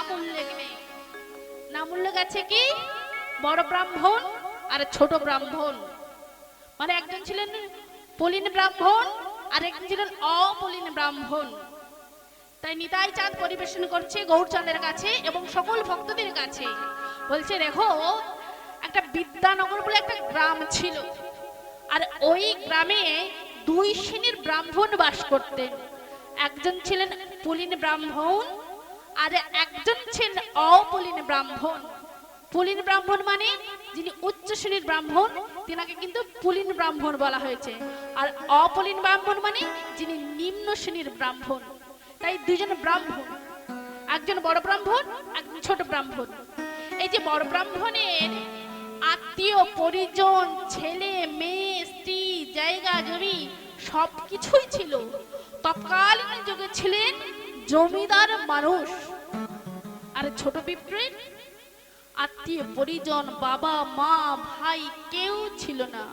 নাম উল্লেখ নেই নাম উল্লেখ আছে কি? বড় ব্রাহ্মণ আর ছোট ব্রাহ্মণ। মানে একজন ছিলেন পলিন ব্রাহ্মণ, আর একজন ছিলেন অপলিন ব্রাহ্মণ। তাই নিতাই চাঁদ পরিবেশন করছে গৌরচন্দ্রের কাছে এবং সকল ভক্তদের কাছে। বলছে, দেখো, একটা বিদ্যানগর বলে একটা গ্রাম ছিল। আর ওই গ্রামে দুই শ্রেণির ব্রাহ্মণ বাস করতেন। একজন ছিলেন পুলিন ব্রাহ্মণ আর একজন ছিলেন অপুলিন ব্রাহ্মণ। পুলিন ব্রাহ্মণ মানে যিনি উচ্চ শ্রেণির ব্রাহ্মণ, তিনাকে কিন্তু পুলিন ব্রাহ্মণ বলা হয়েছে। আর অপুলিন ব্রাহ্মণ মানে যিনি নিম্ন শ্রেণির ব্রাহ্মণ। তাই দুজন ব্রাহ্মণ, একজন বড় ব্রাহ্মণ, একজন ছোট ব্রাহ্মণ। এই যে বড় ব্রাহ্মণের আত্মীয়, পরিজন, ছেলে, মেয়ে, স্ত্রী, জায়গা, জমি সবকিছুই ছিল। তৎকালীন যুগে ছিলেন জমিদার মানুষ। আর ছোট পিঁপড়ে, আত্মীয় পরিজন, বাবা, মা, ভাই কেউ ছিল না।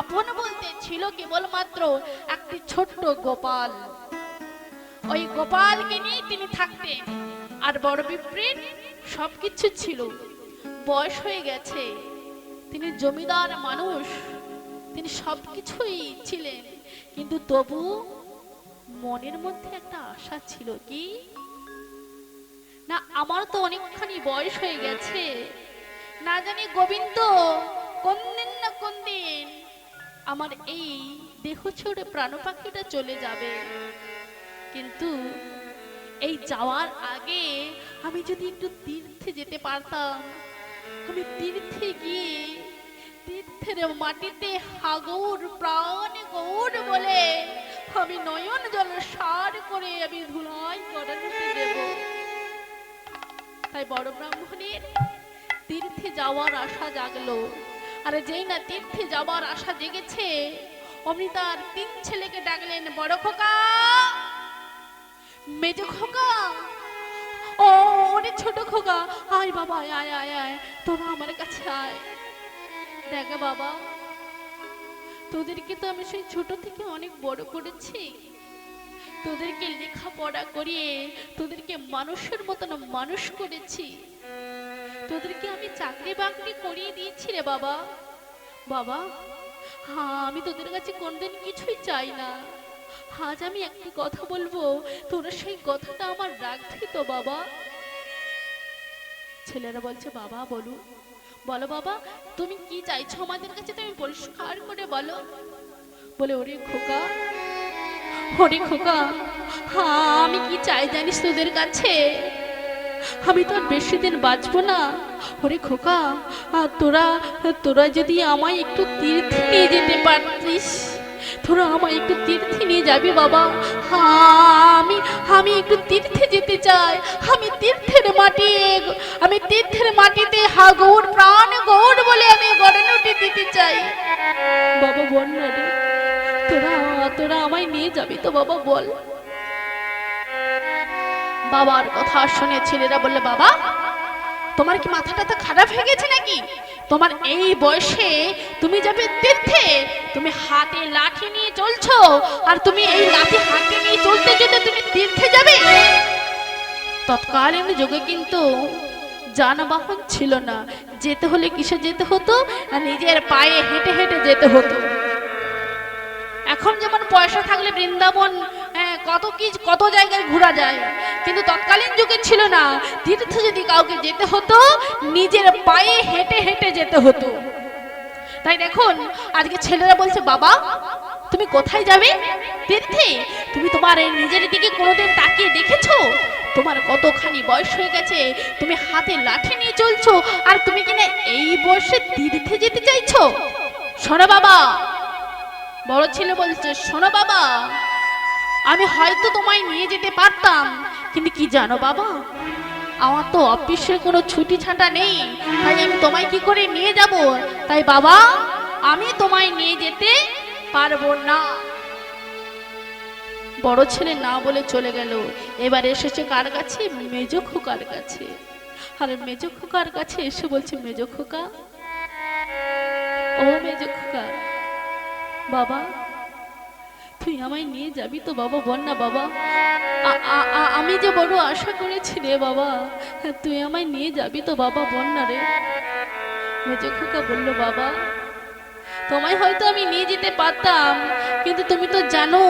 আপন বলতে ছিল কেবলমাত্র একটি ছোট্ট গোপাল। ওই গোপালকে নিয়ে তিনি থাকতেন আর বড় পিঁপড়ের সবকিছু ছিল। বয়স হয়ে গেছে, তিনি জমিদার মানুষ, তিনি সবকিছুই ছিলেন। কিন্তু তবু মনের মধ্যে একটা আশা ছিল কি? না আমার তো অনেকখানি বয়স হয়ে গেছে। না জানি গোবিন্দ কোন দিন না কোন দিন আমার এই দেহ ছেড়ে প্রাণ পাখিটা চলে যাবে। কিন্তু এই যাওয়ার আগে আমি যদি একটু তীর্থে যেতে পারতাম, আমি তীর্থে গিয়ে তীর্থের মাটিতে হাগৌর প্রাণ গৌর বলে আমি নয়ন জল সার করে আমি ধুলাই দেব। তাই বড় ব্রাহ্মণের তীর্থে যাওয়ার আশা জাগলো। আর যেই না তীর্থে যাওয়ার আশা জেগেছে অমনি তার তিন ছেলেকে ডাকলেন, বড় খোকা, মেজ খোকা, ও অনেক ছোট খোকা, আয় বাবা আয় আয় আয় আয়, তোরা আমার কাছে আয়। দেখ বাবা তোদেরকে তো আমি সেই ছোট থেকে অনেক বড় করেছি। তোদেরকে লেখাপড়া করিয়ে তোদেরকে মানুষের মতন মানুষ করেছি। তোদেরকে আমি চাকরি বাকরি করিয়ে দিয়েছি রে বাবা। বাবা হ্যাঁ আমি তোদের কাছে কোনদিন কিছুই চাই না। আজ আমি একটি কথা বলব, তোরা সেই কথাটা আমার রাখবি তো বাবা। ছেলেরা বলছে, বাবা বলো বলো বাবা, তুমি কি চাইছো আমাদের কাছে? তুমি পরিষ্কার করে বলো। বলে, ওরে খোকা ওরে খোকা হ্যাঁ আমি কি চাই জানিস তোদের কাছে? আমি তো আর বেশি দিন বাঁচবো না। ওরে খোকা তোরা তোরা যদি আমায় একটু তীর্থে নিয়ে যেতে পারতিস? তোরা আমায় একটু তীর্থে নিয়ে যাবি বাবা। আমি আমি একটু তীর্থে যেতে চাই। আমি তীর্থের মাটি, আমি তীর্থের মাটিতে হা গৌর প্রাণ গৌর বলে আমি গড়ানোটি দিতে চাই। বাবা, বল না রে। তোরা তোরা আমায় নিয়ে যাবি তো বাবা, বল। বাবার কথা শুনে ছেলেরা বললে, বাবা, তোমার কি মাথাটা তো খারাপ হয়ে গেছে নাকি? তোমার এই বয়সে তুমি যাবে তীর্থে। তুমি হাতে লাঠি নিয়ে চলছো আর তুমি এই লাঠি হাতে নিয়ে চলতে যেতে তুমি তীর্থে যাবে। তৎকালীন যুগে কিন্তু যানবাহন ছিল না। যেতে হলে কিসে যেতে হতো? নিজের পায়ে হেঁটে হেঁটে যেতে হতো। এখন যেমন পয়সা থাকলে বৃন্দাবন কত কি, কত জায়গায় ঘোরা যায়। কিন্তু তৎকালীন যুগে ছিল না। তীর্থে যদি কাউকে যেতে হতো, নিজের পায়ে হেঁটে হেঁটে যেতে হতো। তাই দেখুন, আজকে ছেলেরা বলছে, বাবা, তুমি কোথায় যাবে তীর্থে? তুমি তোমার নিজের দিকে কোনোদিন তাকিয়ে দেখেছ? তোমার কতখানি বয়স হয়ে গেছে? তুমি হাতে লাঠি নিয়ে চলছো? আর তুমি কিনা এই বয়সে তীর্থে যেতে চাইছো? শোনো বাবা, বড় ছেলে বলছে, শোনো বাবা আমি হয়তো তোমায় নিয়ে যেতে পারতাম। কিন্তু কি জানো বাবা? আমার তো অফিসে কোনো ছুটি ছাটা নেই, তাই আমি তোমায় কি করে নিয়ে যাব? তাই বাবা, আমি তোমায় নিয়ে যেতে পারব না। বড় ছেলে না বলে চলে গেল। এবার এসেছে কার কাছে? মেজ খোকার কাছে। আর মেজ খোকার কাছে এসে বলছে, মেজ খোকা? ও মেজ খোকা। বাবা তুই আমায় নিয়ে যাবি তো বাবা বল না বাবা। আমি যে বড় আশা করেছি রে বাবা হ্যাঁ, তুই আমায় নিয়ে যাবি তো বাবা বল না রে। মেজো খোকা বলল বাবা তোমায় হয়তো আমি নিয়ে যেতে পারতাম কিন্তু তুমি তো জানো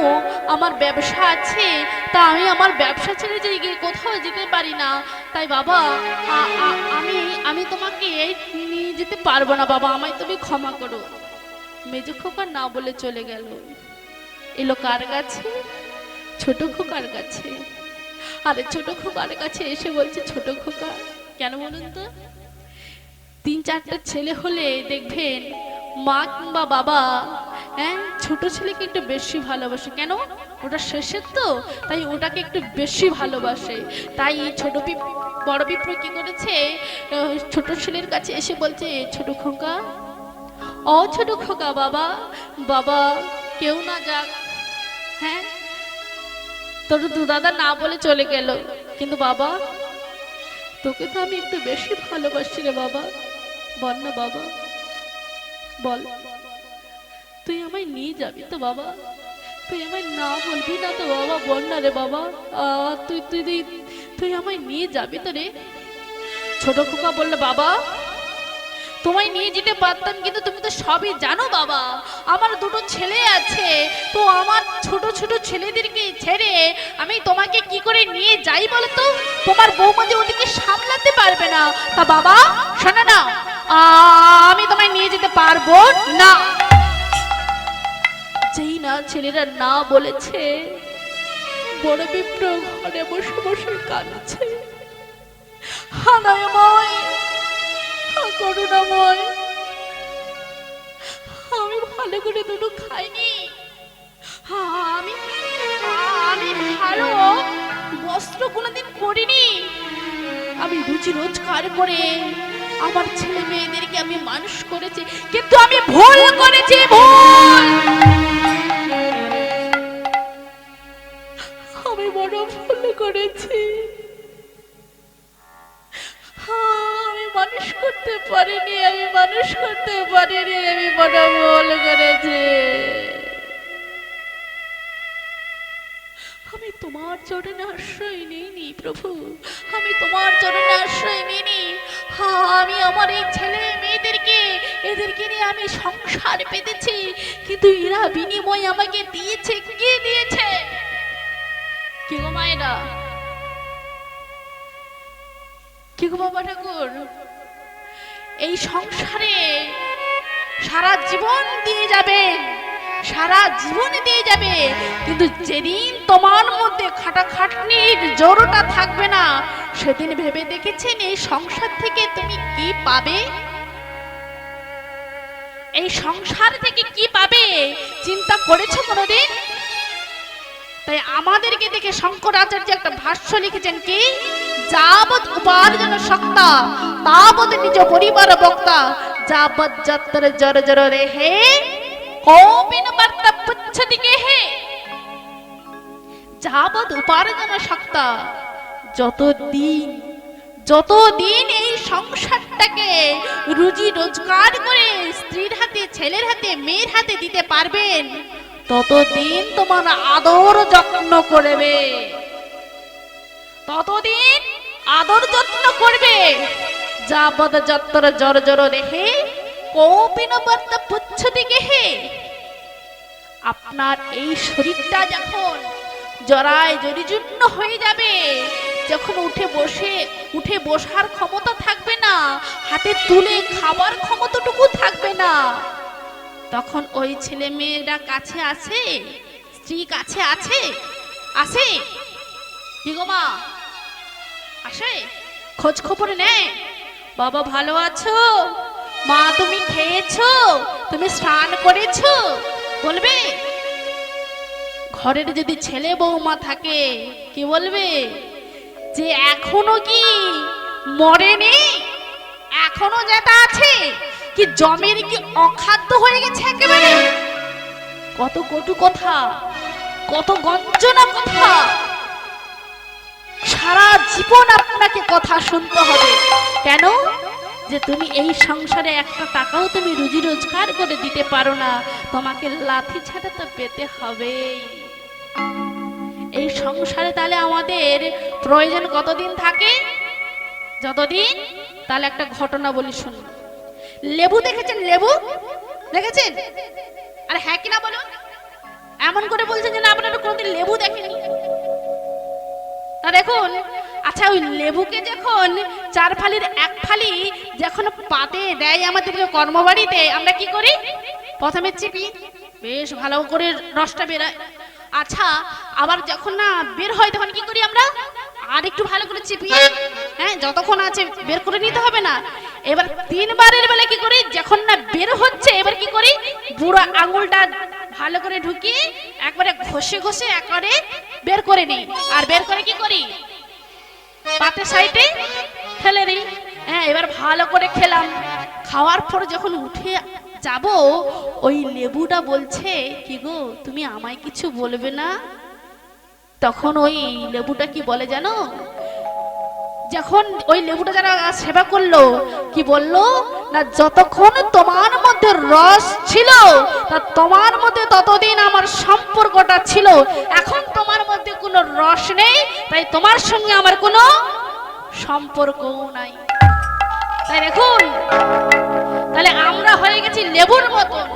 আমার ব্যবসা আছে তা আমি আমার ব্যবসা ছেড়ে যে কোথাও যেতে পারি না। তাই বাবা আমি আমি তোমাকে নিয়ে যেতে পারব না বাবা আমায় তুমি ক্ষমা করো। মেজো খোকা না বলে চলে গেল। এলো কার কাছে? ছোট খোকার কাছে। আরে ছোট খোকার কাছে এসে বলছে, ছোট খোকা, কেন বলুন তো? তিন চারটা ছেলে হলে দেখবেন মা কিংবা বাবা হ্যাঁ ছোট ছেলেকে একটু বেশি ভালোবাসে। কেন? ওটা শেষের তো, তাই ওটাকে একটু বেশি ভালোবাসে। তাই ছোট পিপ, বড় পিঁপড়ে কি করেছে? ছোট ছেলের কাছে এসে বলছে, ছোট খোকা, অ ছোট খোকা বাবা বাবা, কেউ না যাক হ্যাঁ? তোর দাদা না বলে চলে গেল। কিন্তু বাবা, তোকে তো আমি একটু বেশি ভালোবাসি রে বাবা। বল না বাবা। বল। তুই আমায় নিয়ে যাবি তো বাবা। তুই আমায় না বলবি না তো বাবা, বল না রে বাবা। তুই তুই তুই আমায় নিয়ে যাবি তো রে। ছোট খোকা বললে, বাবা তোমায় নিয়ে যেতে পারতাম, কিন্তু তুমি তো সবই জানো বাবা। আমার দুটো ছেলে আছে, তো আমার ছোট ছোট ছেলেদেরকে ছেড়ে আমি তোমাকে কি করে নিয়ে যাই বলো তো তোমার বৌমা যে ওদিকে সামলাতে পারবে না। তা বাবা, শোনো না, আমি তোমায় নিয়ে যেতে পারব না। যেই না ছেলেরা না বলেছে, বড় বিপ্র ঘরে বসে বসে কাঁদছে। হানায়ময় করুণাময় আমি ভালো করে দুটো খাইনি। আমি আমি ভালো বস্ত্র কোনোদিন পরিনি। আমি রুচি রোজগার করে আমার ছেলে মেয়েদেরকে আমি মানুষ করেছি, কিন্তু আমি ভুল করেছি, ভুল! আমি বড় ভুল করেছি। মানুষ করতে পারিনি আমি বড় ভুল করেছি। আমি তোমার চরণে আশ্রয় নিইনি, প্রভু। আমি তোমার চরণে আশ্রয় নিইনি। আমি আমার এই ছেলে মেয়েদেরকে, এদেরকে নিয়ে আমি সংসার পেতেছি, কিন্তু এরা বিনিময় আমাকে দিয়েছে, কে দিয়েছে? কে গো মায়েরা? কি গো বাবা ঠাকুর? এই সংসারে সারা জীবন দিয়ে যাবে সারা জীবন দিয়ে যাবে কিন্তু যেদিন তোমার মধ্যে খাটাখাটনির জোরটা থাকবে না, সেদিন ভেবে দেখেছেন এই সংসার থেকে তুমি কি পাবে? এই সংসার থেকে কি পাবে? চিন্তা করেছ কোনোদিন? তাই আমাদেরকে দেখে শঙ্করাচার্য একটা ভাষ্য লিখেছেন কি? যাবৎ উপার্জন সক্তা তাবৎ নিজ পরিবার বক্তা, যাবৎ যত্র জর জর রে হে, কোপিন বার্তা পুচ্ছতি কে হে। যাবৎ উপার্জন সক্তা যতদিন যতদিন এই সংসারটাকে রুজি রোজগার করে স্ত্রীর হাতে, ছেলের হাতে, মেয়ের হাতে দিতে পারবেন, ততদিন তোমার আদর যত্ন করবে। ততদিন আদর যত্ন করবে। যাবদ যত্র জর জর রেহে কৌপিন বর্ত দিকে হে আপনার এই শরীরটা যখন জরায় জরিজীর্ণ হয়ে যাবে, যখন উঠে বসে, উঠে বসার ক্ষমতা থাকবে না, হাতে তুলে খাবার ক্ষমতাটুকু থাকবে না, তখন ওই ছেলে মেয়েরা কাছে আছে, স্ত্রী কাছে আছে আছে? কি গো মা? আসে? খোঁজ খবর নেয় বাবা, ভালো আছো? মা, তুমি খেয়েছো? তুমি স্নান করেছ? বলবে? ঘরের যদি ছেলে বৌমা থাকে, কি বলবে? যে এখনও কি মরেনি? এখনও যেটা আছে? কি জমির কি অখাদ্য হয়ে গেছে একেবারে? কত কটু কথা, কত গঞ্জনা কথা। সারা জীবন আপনাকে কথা শুনতে হবে। কেন? যে তুমি এই সংসারে একটা টাকাও তুমি রুজি রোজগার করে দিতে পারো না। তোমাকে লাথি ছাড়া তো পেতে হবেই। এই সংসারে তাহলে আমাদের প্রয়োজন কতদিন থাকে? যতদিন? তাহলে একটা ঘটনা বলি শুনুন। লেবু দেখেছেন লেবু? দেখেছেন? আর হ্যাঁ কিনা বলুন? এমন করে বলছেন যে না আপনারা কোনোদিন লেবু দেখেনি তা দেখুন আচ্ছা ওই লেবুকে যখন চার ফালির এক ফালি যখন পাতে দেয় আমাদেরকে কর্মবাড়িতে, আমরা কি করি? প্রথমে চিপি, বেশ ভালো করে রসটা বেরায় আচ্ছা আবার যখন না বের হয়, তখন কি করি আমরা? আর একটু ভালো করে চিপি। হ্যাঁ যতক্ষণ আছে, বের করে নিতে হবে না। এবার তিনবারের বেলা কি করি? যখন না বের হচ্ছে, এবার কি করি? বুড়ো আঙুলটা ভালো করে ঢুকিয়ে, একবারে ঘষে ঘষে একবারে বের করে নিই। আর বের করে কি করি? পাতের সাইডে ফেলে দিই। হ্যাঁ এবার ভালো করে খেলাম। খাওয়ার পর যখন উঠে যাব, ওই লেবুটা বলছে, কি গো, তুমি আমায় কিছু বলবে না? তখন ওই লেবুটা কি বলে জানো? যখন ওই লেবুটা যারা সেবা করল, কি বলল? না, যতক্ষণ তোমার মধ্যে রস ছিল, তা তোমার মধ্যে ততদিন আমার সম্পর্কটা ছিল। এখন তোমার মধ্যে কোনো রস নেই, তাই তোমার সঙ্গে আমার কোনো সম্পর্কও নাই। তাই দেখুন, তাহলে আমরা হয়ে গেছি লেবুর মতন।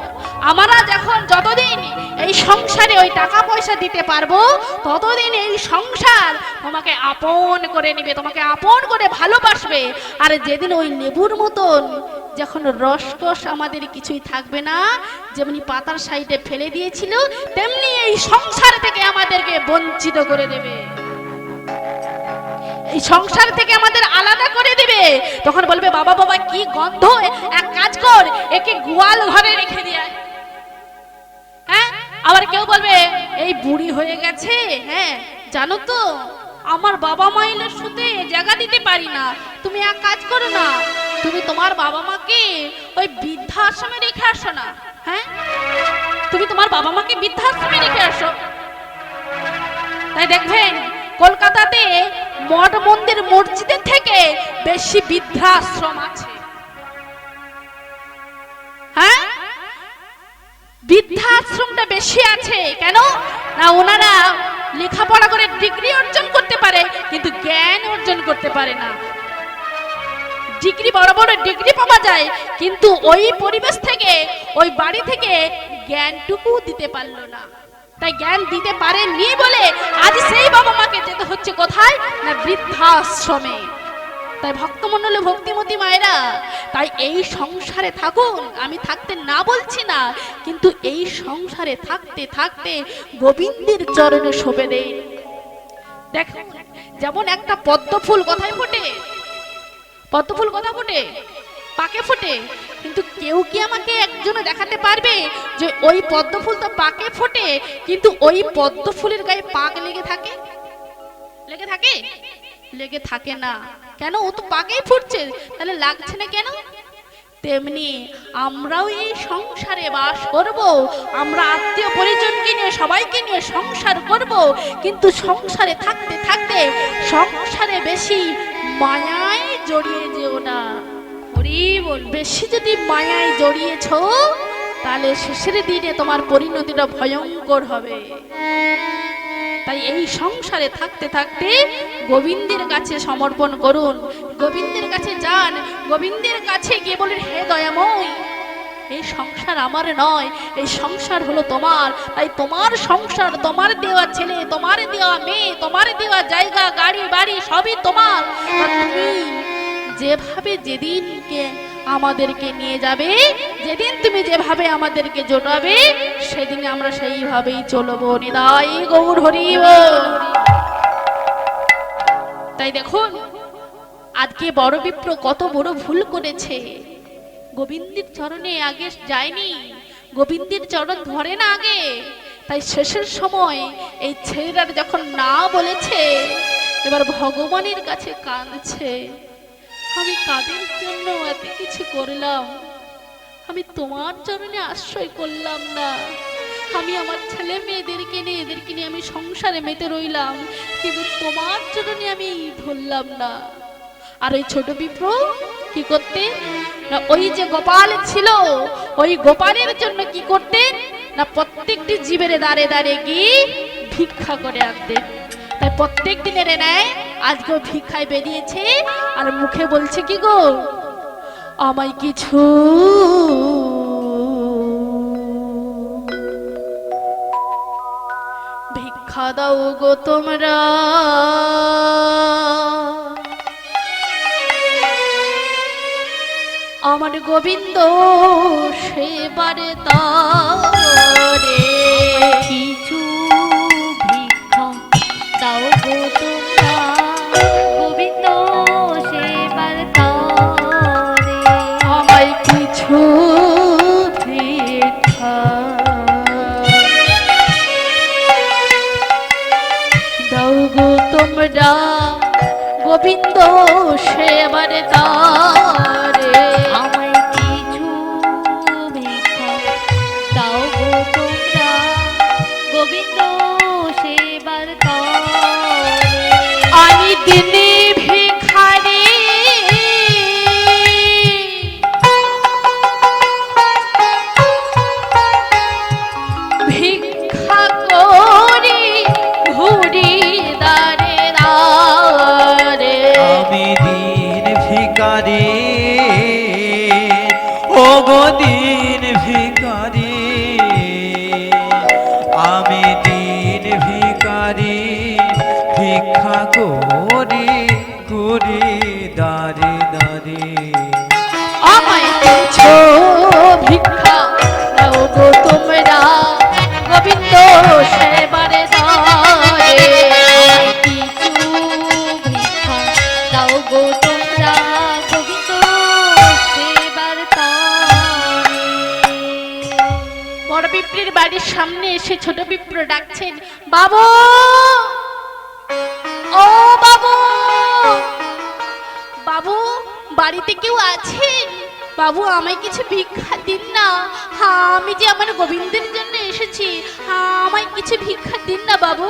আমরা যখন যতদিন এই সংসারে ওই টাকা পয়সা দিতে পারব, ততদিন এই সংসার তোমাকে আপন করে নিবে, তোমাকে আপন করে ভালোবাসবে। আর যেদিন ওই লেবুর মতন যখন রসকস আমাদের কিছুই থাকবে না, যেমনি পাতার সাইডে ফেলে দিয়েছিল, তেমনি এই সংসার থেকে আমাদেরকে বঞ্চিত করে দেবে। এই সংসার থেকে আমাদের আলাদা করে দিবে। তখন বলবে, বাবা বাবা, কি গন্ধ? এক কাজ কর, একে গোয়াল ঘরে রেখে দিয়ে আবার কেউ বলবে, এই বুড়ি হয়ে গেছে? হ্যাঁ জানো তো, আমার বাবা মাইলের শুতে জায়গা দিতে পারি না। তুমি এক কাজ করো না, তুমি তোমার বাবা মাকে ওই বৃদ্ধাশ্রমে রেখে আসো না হ্যাঁ? তুমি তোমার বাবা মাকে বৃদ্ধাশ্রমে রেখে আসো। তাই দেখবেন, কলকাতাতে মঠ মন্দির মসজিদের থেকে বেশি বৃদ্ধাশ্রম আছে। হ্যাঁ? বৃদ্ধাশ্রমটা বেশি আছে। কেন? না, ওনারা লেখাপড়া করে ডিগ্রি অর্জন করতে পারে, কিন্তু জ্ঞান অর্জন করতে পারে না। ডিগ্রি, বড় বড় ডিগ্রি পাওয়া যায়, কিন্তু ওই পরিবেশ থেকে, ওই বাড়ি থেকে জ্ঞানটুকু দিতে পারল না। তাই জ্ঞান দিতে পারেননি বলে আজ সেই বাবা মাকে যেতে হচ্ছে কোথায়? না বৃদ্ধাশ্রমে। তাই ভক্তমণ্ডলে ভক্তিমতী মায়েরা, তাই এই সংসারে থাকুন। আমি থাকতে না বলছি না, কিন্তু এই সংসারে থাকতে থাকতে গোবিন্দের চরণে শোভে দেয় দেখ, যেমন একটা পদ্ম ফুল কোথায় ফোটে পদ্ম ফুল কোথায় ফোটে, পাকে ফোটে, কিন্তু কেউ কি আমাকে একজনে দেখাতে পারবে যে ওই পদ্ম ফুল তো পাকে ফোটে, কিন্তু ওই পদ্ম ফুলের গায়ে পাক লেগে থাকে? লেগে থাকে? লেগে থাকে না। কেন? ও তো পাকেই ফুটছে। তাহলে লাগছে না কেন? তেমনি আমরাও এই সংসারে বাস করব। আমরা আত্মীয় পরিজনকে নিয়ে, সবাইকে নিয়ে সংসার করব। কিন্তু সংসারে থাকতে থাকতে সংসারে বেশি মায়ায় জড়িয়ে যেও না। বল। বেশি যদি মায়ায় জড়িয়েছ, তাহলে শেষের দিনে তোমার পরিণতিটা ভয়ঙ্কর হবে। তাই এই সংসারে থাকতে থাকতে গোবিন্দের কাছে সমর্পণ করুন। গোবিন্দের কাছে যান, গোবিন্দের কাছে গিয়ে বলেন, হে দয়াময়, এই সংসার আমার নয়, এই সংসার হলো তোমার। তাই তোমার সংসার, তোমার দেওয়া ছেলে, তোমার দেওয়া মেয়ে, তোমার দেওয়া জায়গা, গাড়ি, বাড়ি সবই তোমার। তুমি যেভাবে যেদিনকে আমাদেরকে নিয়ে যাবে। যেদিন তুমি যেভাবে আমাদেরকে জোটাবে, সেদিন আমরা সেইভাবেই চলবো। নিদাই গৌর হরি তাই দেখুন, আজকে বড় বিপ্র কত বড় ভুল করেছে। গোবিন্দের চরণে আগে যায়নি। গোবিন্দের চরণ ধরে না আগে। তাই শেষের সময় এই ছেলেরা যখন না বলেছে, এবার ভগবানের কাছে কাঁদছে। আমি কাদের জন্য এত কিছু করলাম? আমি তোমার চরণে আশ্রয় করলাম না। আমি আমার ছেলে মেয়েদেরকে নিয়ে, এদেরকে নিয়ে আমি সংসারে মেতে রইলাম, কিন্তু তোমার চরণে আমি ধরলাম না। আর ওই ছোট বিপ্র কি করতে? না, ওই যে গোপাল ছিল, ওই গোপালের জন্য কি করতেন না, প্রত্যেকটি জীবের দাঁড়ে দাঁড়ে গিয়ে ভিক্ষা করে আনতেন তাই প্রত্যেক দিনের নেয় আজকেও ভিক্ষায় বেরিয়েছে আর মুখে বলছে, কি গো? আমায় কিছু ভিক্ষা দাও গো তোমরা। আমার গোবিন্দ সেবারে তারে বাড়ির সামনে এসে ছোট বিপ্র ডাকছেন, বাবু! ও, বাবু! বাবু, বাড়িতে কেউ আছেন? বাবু, আমায় কিছু ভিক্ষা দিন না। হ্যাঁ আমি যে আমার গোবিন্দের জন্য এসেছি হ্যাঁ আমায় কিছু ভিক্ষা দিন না, বাবু।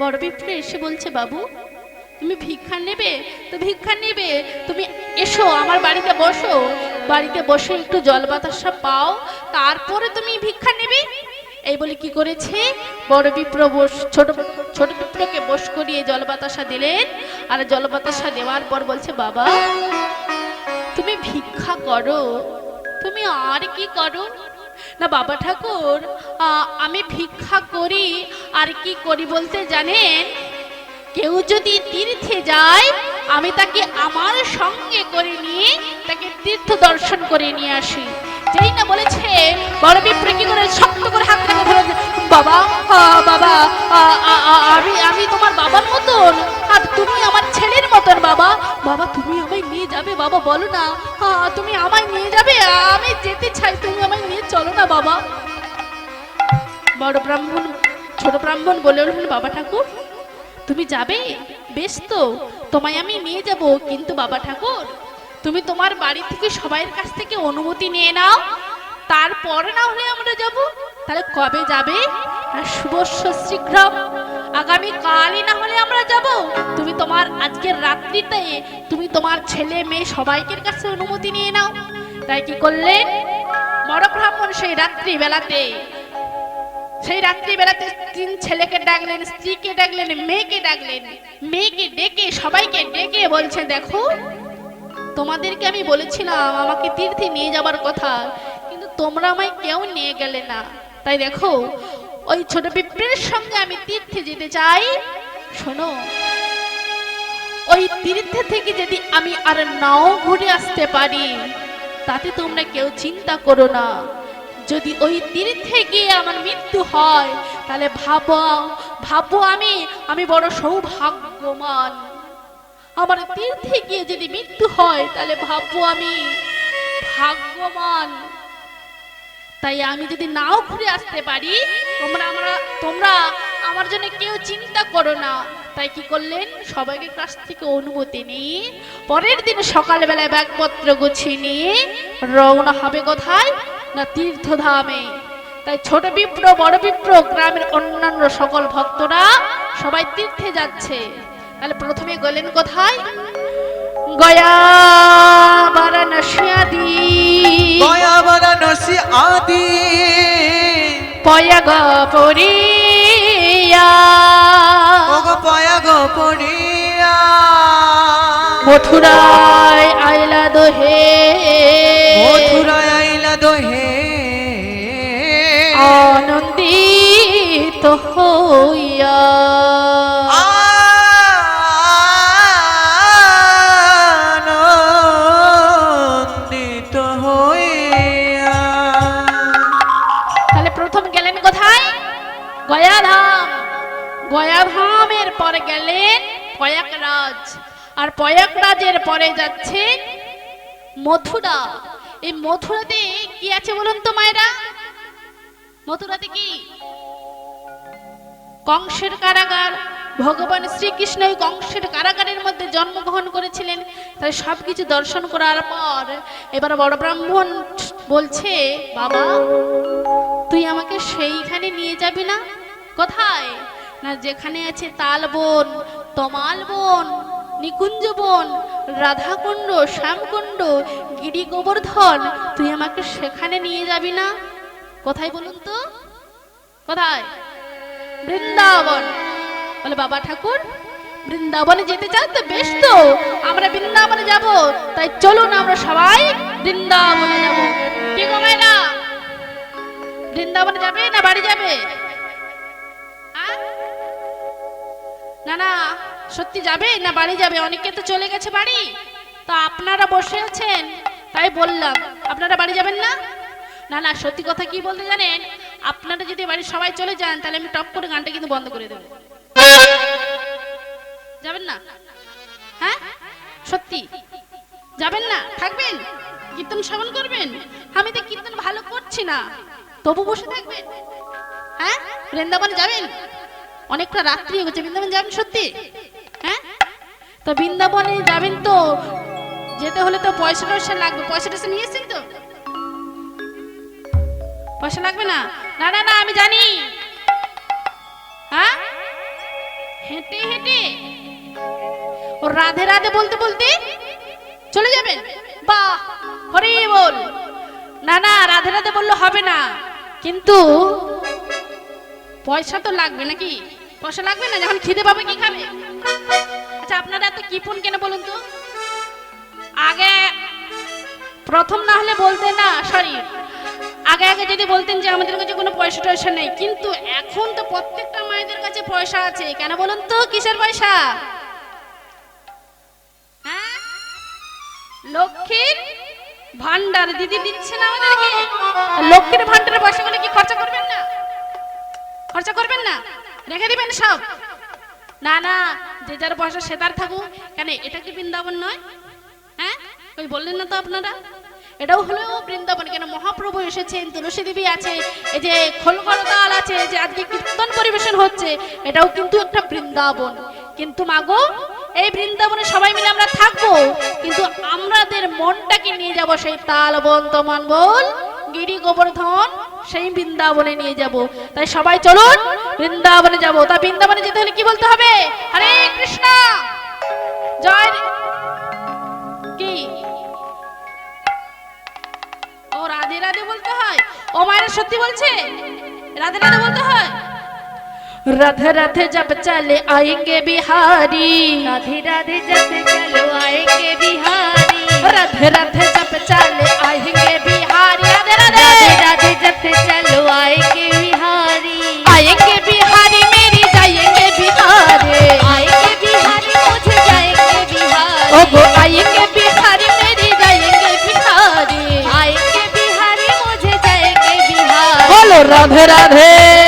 বড় বিপ্র এসে বলছে, বাবু তুমি ভিক্ষা নেবে? তো ভিক্ষা নেবে। তুমি এসো, আমার বাড়িতে বসো। বাড়িতে বসে একটু জল বাতাসা পাও। তারপরে তুমি ভিক্ষা নেবে। এই বলে কি করেছে? বড় বিপ্র বস ছোট ছোট বিপ্রকে বস করিয়ে জল বাতাসা দিলেন। আর জল বাতাসা দেওয়ার পর বলছে, বাবা, তুমি ভিক্ষা করো। তুমি আর কি করো? না, বাবা ঠাকুর আমি ভিক্ষা করি। আর কি করি বলতে জানেন? কেউ যদি তীর্থে যায়, আমি তাকে আমার সঙ্গে করে নিয়ে তাকে তীর্থ দর্শন করে নিয়ে আসি। যেই না বলেছে, বড় বিপ্র কি করে শক্ত করে হাত ধরে বাবা বাবা আমি আমি তোমার বাবার মতন, আর তুমি আমার ছেলের মতন, বাবা। বাবা, তুমি আমায় নিয়ে যাবে, বাবা, বলো না। তুমি আমায় নিয়ে যাবে আমি যেতে চাই, তুমি আমায় নিয়ে চলো না, বাবা। বড় ব্রাহ্মণ, ছোট ব্রাহ্মণ বলে উঠলেন, বাবা ঠাকুর তুমি যাবে? বেশ তো, তোমায় আমি নিয়ে যাব, কিন্তু বাবা ঠাকুর, তুমি তোমার বাড়ি থেকে সবাইয়ের কাছ থেকে অনুমতি নিয়ে নাও, তারপর না হলে আমরা যাব। তাহলে কবে যাবে? আর শুভস্য শীঘ্র আগামী কালই না হলে আমরা যাব। তুমি তোমার আজকের রাত্রিতে তুমি তোমার ছেলে মেয়ে সবাইকের কাছে অনুমতি নিয়ে নাও। তাই কি করলেন বড় ব্রাহ্মণ সেই রাত্রি বেলাতে সেই রাত্রি বেলাতে তিন ছেলেকে ডাকলেন, স্ত্রীকে ডাকলেন, মেয়েকে ডাকলেন। মেয়েকে ডেকে, সবাইকে ডেকে বলছে, দেখো, তোমাদেরকে আমি বলেছিলাম আমাকে তীর্থে নিয়ে যাবার কথা, কিন্তু তোমরা আমায় কেউ নিয়ে গেলে না। তাই দেখো, ওই ছোট পিঁপড়ের সঙ্গে আমি তীর্থে যেতে চাই। শোনো, ওই তীর্থে থেকে যদি আমি আর নাও ঘুরে আসতে পারি, তাতে তোমরা কেউ চিন্তা করো না। যদি ওই তীর্থে গিয়ে আমার মৃত্যু হয়, তাহলে ভাবো ভাবো আমি আমি বড় সৌভাগ্যবান। আমার তীর্থে গিয়ে যদি মৃত্যু হয়, তাহলে ভাববো আমি ভাগ্যবান। তাই আমি যদি নাও ঘুরে আসতে পারি, তোমরা আমরা, তোমরা আমার জন্য কেউ চিন্তা করো না। তাই কি করলেন? সবাইকে কাছ থেকে অনুমতি নিয়ে পরের দিন সকালবেলায় ব্যাগপত্র গুছিয়ে নিয়ে রওনা হবে কোথায়? না তীর্থধামে। তাই ছোট বিপ্র বড় বিপ্র গ্রামের অন্যান্য সকল ভক্তরা সবাই তীর্থে যাচ্ছে। তাহলে প্রথমে গেলেন কোথায়? গয়া বারাণসী আদি গয়া বারাণসী আদি পয়া ওগ পয়া গো পড়িয়া। মথুরায় আইলা দোহে। মথুরায় আইলা দোহে। আনন্দিত হইয়া। আনন্দিত হইয়া। তাহলে প্রথম গেলেন কোথায়? গয়াধাম। গয়াধামের পরে গেলেন প্রয়াগরাজ। আর প্রয়াগরাজের পরে যাচ্ছে মথুরা। এই মথুরাতে কি আছে বলুন তো মায়েরা? মথুরাতে কি? কংসের কারাগার। ভগবান শ্রীকৃষ্ণ এই কংসের কারাগারের মধ্যে জন্মগ্রহণ করেছিলেন। তাই সবকিছু দর্শন করার পর এবার বড় ব্রাহ্মণ বলছে, বাবা, তুই আমাকে সেইখানে নিয়ে যাবি না? কোথায়? না যেখানে আছে তাল বন, তমাল বন, নিকুঞ্জ বন, রাধাকুণ্ড, শ্যামকুণ্ড গিরি গোবর্ধন তুই আমাকে সেখানে নিয়ে যাবি না? কোথায় বলুন তো? কোথায়? বৃন্দাবন। বলে, বাবা ঠাকুর, বৃন্দাবনে যেতে চান তো বেশ তো, আমরা বৃন্দাবনে যাব। তাই চলুন আমরা সবাই বৃন্দাবনে যাব। কি গো মায়েরা? বৃন্দাবনে যাবে না বাড়ি যাবে? না না, সত্যি যাবে না বাড়ি যাবে? অনেকে তো চলে গেছে বাড়ি। তো আপনারা বসে আছেন, তাই বললাম। আপনারা বাড়ি যাবেন না? না না, সত্যি কথা কি বলতে জানেন? আপনারা যদি বাড়ির সবাই চলে যান, তাহলে আমি টপ করে গানটা কিন্তু বন্ধ করে দেবো। যাবেন না? হ্যাঁ? সত্যি? যাবেন না? থাকবেন? কীর্তন শ্রবণ করবেন? আমি তো কীর্তন ভালো করছি না। তবু বসে থাকবেন? হ্যাঁ? বৃন্দাবনে যাবেন? অনেকটা রাত্রি হয়ে গেছে, বৃন্দাবন যাবেন সত্যি? হ্যাঁ? তো বৃন্দাবনে যাবেন তো, যেতে হলে তো পয়সা টয়সা লাগবে। পয়সা টয়সা নিয়েছেন তো? পয়সা লাগবে না? না না না, আমি জানি। হ্যাঁ? হেঁটে হেঁটে। ও রাধে রাধে বলতে বলতে চলে যাবেন? বাহ হরি বল। না না, রাধে রাধে বললে হবে না। কিন্তু পয়সা তো লাগবে নাকি? পয়সা লাগবে না? যখন খিদে পাবে, কি খাবে? আচ্ছা আপনারা এত কিপন কেন বলুন তো? আগে প্রথম না হলে বলতে না, সরি। আগে আগে যদি বলতেন যে আমাদের কাছে কোনো পয়সা টয়সা নেই, কিন্তু এখন তো প্রত্যেকটা মায়েদের কাছে পয়সা আছে। কেন বলুন তো, কিসের পয়সা? লক্ষ্মীর ভান্ডার দিদি দিচ্ছে না আমাদেরকে। লক্ষ্মীর ভান্ডারের পয়সাগুলো কি খরচা করবেন না? খরচা করবেন না? রেখে দিবেন সব? না না, যে যার পয়সা সে তার থাকুক। কেন, এটা কি বৃন্দাবন নয়? হ্যাঁ? ওই বললেন না তো আপনারা? এটাও হলো বৃন্দাবন, কেন মহাপ্রভু এসেছেন, তুলসী দেবী আছে, এই যে খোলগড়তাল আছে যে আজকে কীর্তন পরিবেশন হচ্ছে, এটাও কিন্তু একটা বৃন্দাবন। কিন্তু মাগো এই বৃন্দাবনে সবাই মিলে আমরা থাকব, কিন্তু আমাদের মনটাকে নিয়ে যাব সেই তাল বন তমান বল গিরি গোবর্ধন, সেই বৃন্দাবনে নিয়ে যাব। তাই সবাই চলুন বৃন্দাবনে যাব। তা বৃন্দাবনে যেতে হলে কি বলতে হবে? হরে কৃষ্ণ! জয় কি? রাধে রাধে বলতে হয় ও মায়ের সত্যি বলছে রাধে রাধে বলতে হয় রাধে রাধে जब चले आएंगे बिहारी राधे राधे जब चलो आएंगे बिहारी राधे राधे जब चले आएंगे बिहारी राधे राधे राधे राधे जब चलो आएंगे राधे राधे।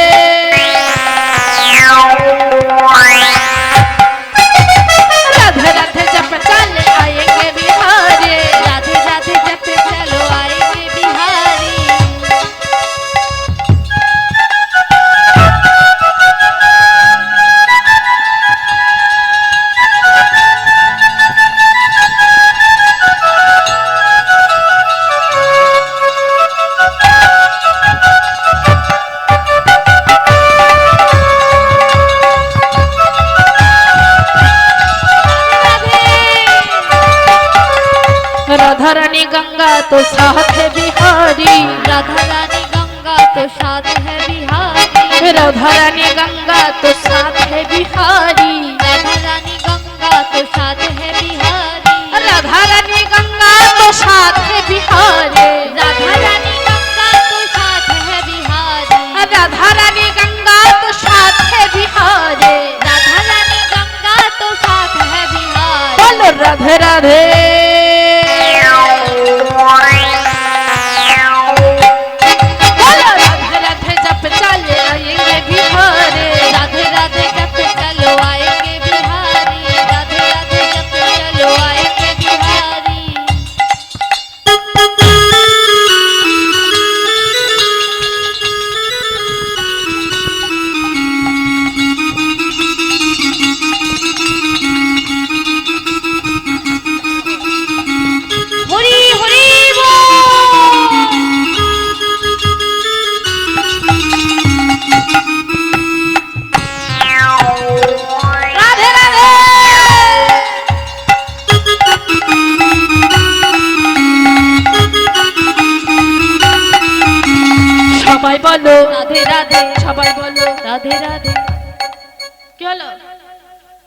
रानी गंगा तो साथ है बिहारी। राधा रानी गंगा तो साथ है बिहारी। राधा रानी गंगा तो साथ है बिहारी। राधा रानी गंगा तो साथ है बिहारी। राधा रानी गंगा तो साथ है बिहारी। राधा रानी गंगा तो साथ है बिहारी। बोलो राधे राधे।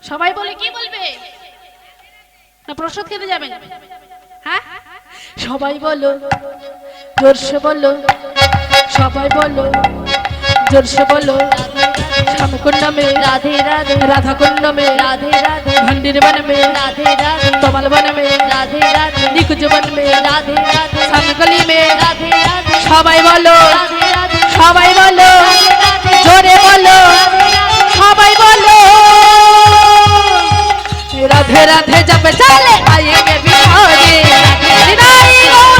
সবাই বলে, কি বলবে? না, প্রসাদ খেতে যাবেন হ্যাঁ? সবাই বলো, জোরসে বলো, সবাই বলো, জোরসে বলো শ্যামকুণ্ডমে রাধে রাধে রাধা কুণ্ডমে রাধে রাধে, ভণ্ডির বন মে, রাধে রাধে, তমল বন মে, রাধে রাধে নিকুজ বন মে, রাধে রাধে, শ্যামকলি মে, রাধে রাধে, সবাই বলো সবাই বলো, জোরে বলো, সবাই বলো। राधे राधे जब चले आएंगे बिहारी राधे राई